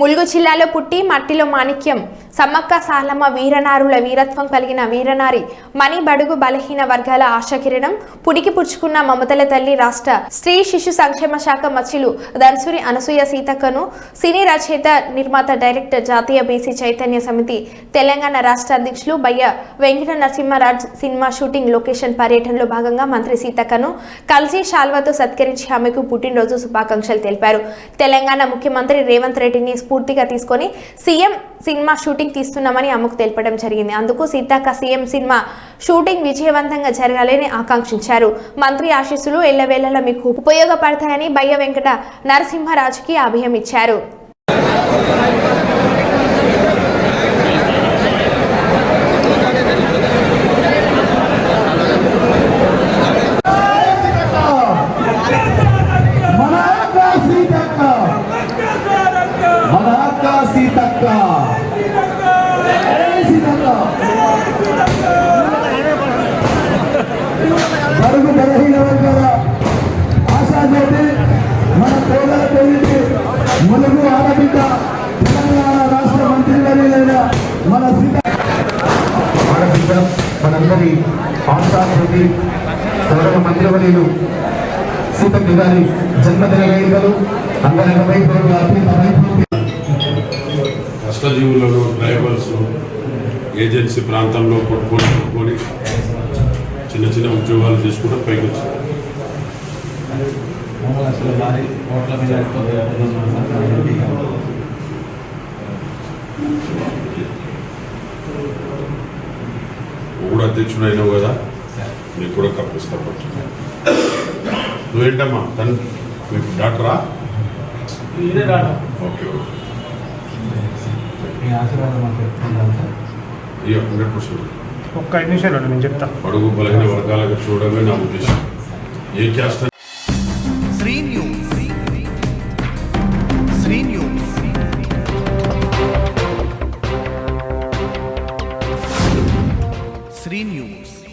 ములుగు జిల్లాలో పుట్టి మట్టిలో మాణిక్యం. సమ్మక్క సాలమ్మ వీరనారుల వీరత్వం కలిగిన వీరనారి మణి బడుగు బలహీన వర్గాల ఆశకిరణం పుడికి పుచ్చుకున్న మమతల తల్లి రాష్ట్ర స్త్రీ శిశు సంక్షేమ శాఖ మచ్చిలు ధన్సురి అనసూయ సీతక్కను సినీ రచయిత నిర్మాత డైరెక్టర్ జాతీయ బీసీ చైతన్య సమితి తెలంగాణ రాష్ట్ర అధ్యక్షులు Bayya Venkata Narasimharaj cinema shooting location పర్యటనలో భాగంగా మంత్రి సీతక్కను కలిసి శాల్వతో సత్కరించి ఆమెకు పుట్టినరోజు శుభాకాంక్షలు తెలిపారు. తెలంగాణ ముఖ్యమంత్రి రేవంత్ రెడ్డిని స్ఫూర్తిగా తీసుకొని సీఎం సినిమా షూటింగ్ తీస్తున్నామని ఆమెకు తెలపడం జరిగింది. అందుకు సీతక్క సీఎం సినిమా షూటింగ్ విజయవంతంగా జరగాలని ఆకాంక్షించారు. మంత్రి ఆశీస్సులు ఎల్లవేళలా మీకు ఉపయోగపడతాయని బయ్య వెంకట నరసింహరాజుకి అభయం ఇచ్చారు మన ఆశాజ్యోతి మన పేదల పెళ్ళికి ములుగు ఆడబిడ్డ తెలంగాణ రాష్ట్ర మంత్రివర్యులైన మన సీత ఆడబిడ్డ మనందరి ఆశాజ్యోతి గౌరవ మంత్రివర్యులు సీతక్క గారి జన్మదిన వేడుకలు వైభవంగా వైభవంగా కష్టజీవులను డ్రైవర్స్ ఏజెన్సీ ప్రాంతంలో కొట్టుకొని కొట్టుకొని చిన్న చిన్న ఉద్యోగాలు చేసుకుంటూ పైకి వచ్చారు మూడు లక్షల భారీ కోట్ల మెజార్టీతో నువ్వు కూడా అధ్యక్షుడు అయినావు కదా? నీకు కూడా కప్పిస్తా పట్టు నువ్వేంటమ్మా? తను మీకు డాక్టరా? Okay okay. అయ్యో హండ్రెడ్ పర్సెంట్. ఒక్క ఐదు నిమిషాలు నేను చెప్తా. బడుగు బలహీన వర్గాలకు చూడడమే నా ఉద్దేశం. ఏ క్యాస్ట్ Sri News.